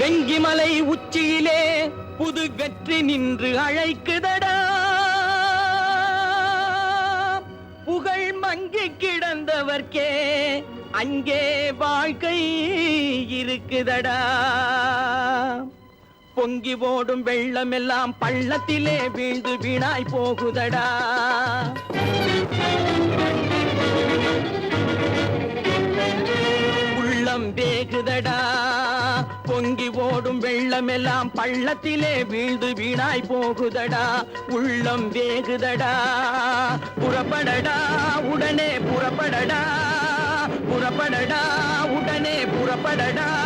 வெங்கிமலை உச்சியிலே புது வெற்றி நின்று அழைக்குதடா. புகழ் மங்கி கிடந்தவர்க்கே அங்கே வாழ்க்கை இருக்குதடா. பொங்கி ஓடும் வெள்ளமெல்லாம் பள்ளத்திலே வீழ்ந்து வீணாய் போகுதடா. பொங்கி ஓடும் வெள்ளமெல்லாம் பள்ளத்திலே வீழ்ந்து வீணாய் போகுதடா. உள்ளம் வேகுதடா. புறப்படடா உடனே புறப்படடா. புறப்படடா உடனே புறப்படடா.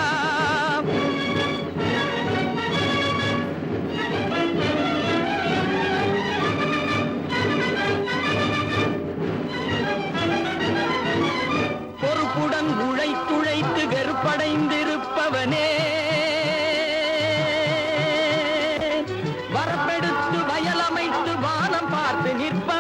பொறுப்புடன் உழைத்துழைத்து வெறுப்படைந்திருப்பவனே. வானம்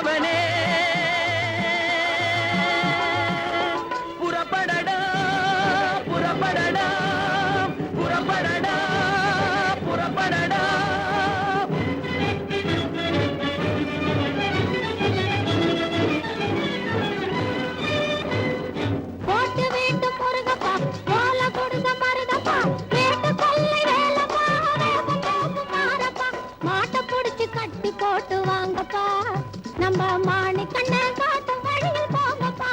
போட்டு வாங்கப்பா. நம்ம மாணிக்கண்ண கண்ணை காட்டு வழியில் போங்கப்பா.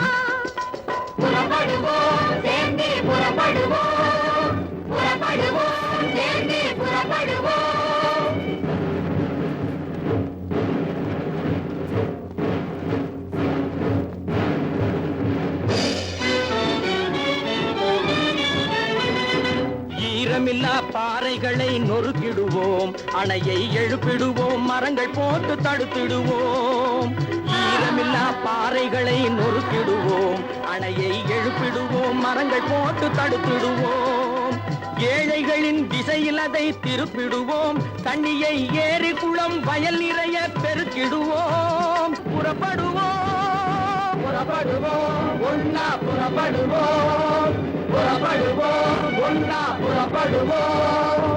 புறப்படுவோம் சேர்ந்து புறப்படுவோம். புறப்படுவோம் சேர்ந்தே புறப்படுவோம். ஈரமில்லா பாறைகளை நொறுக்கிடுவோம். அணையை எழுப்பிடுவோம். மரங்கள் போட்டு தடுத்திடுவோம். ஈரமில்லா பாறைகளை நொறுக்கிடுவோம். அணையை எழுப்பிடுவோம். மரங்கள் போட்டு தடுத்திடுவோம். ஏழைகளின் திசையில் அதை திருப்பிடுவோம். தண்ணியை ஏறி குளம் வயல் நிறைய பெருக்கிடுவோம். புறப்படுவோம். புறப்படுவோம். ஒன்னா புறப்படுவோம். புறப்படுவோம். ஒன்னா புறப்படுவோம்.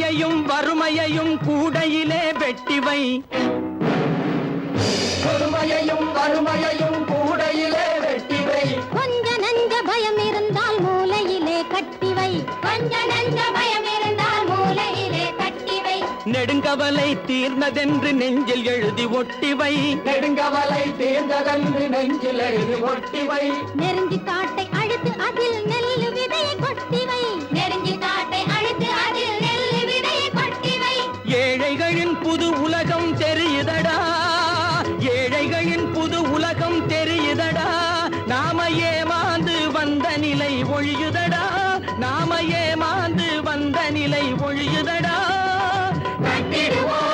கொடுமையையும் வறுமையையும் கூடையிலே வெட்டிவை கொடுமையையும் வறுமையையும் கூடையிலே வெட்டிவை கொஞ்ச நஞ்ச பயம் இருந்தால் மூலையிலே கட்டி வை. கொஞ்ச நஞ்ச பயம் இருந்தால் மூலையிலே கட்டி வை. நெடுங்கவலை தீர்ந்ததென்று நெஞ்சில் எழுதி ஒட்டிவை நெடுங்கவலை தீர்ந்ததென்று நெஞ்சில் எழுதி ஒட்டிவை நெருங்கி காட்டை அழுத்து அதில் உலகம் தெரியுதடா. ஏழைகளின் புது உலகம் தெரியுதடா. நாம ஏமாந்து வந்த நிலை ஒழியுதடா. நாம ஏமாந்து வந்த நிலை ஒழியுதடா. கட்டிடுவோம்.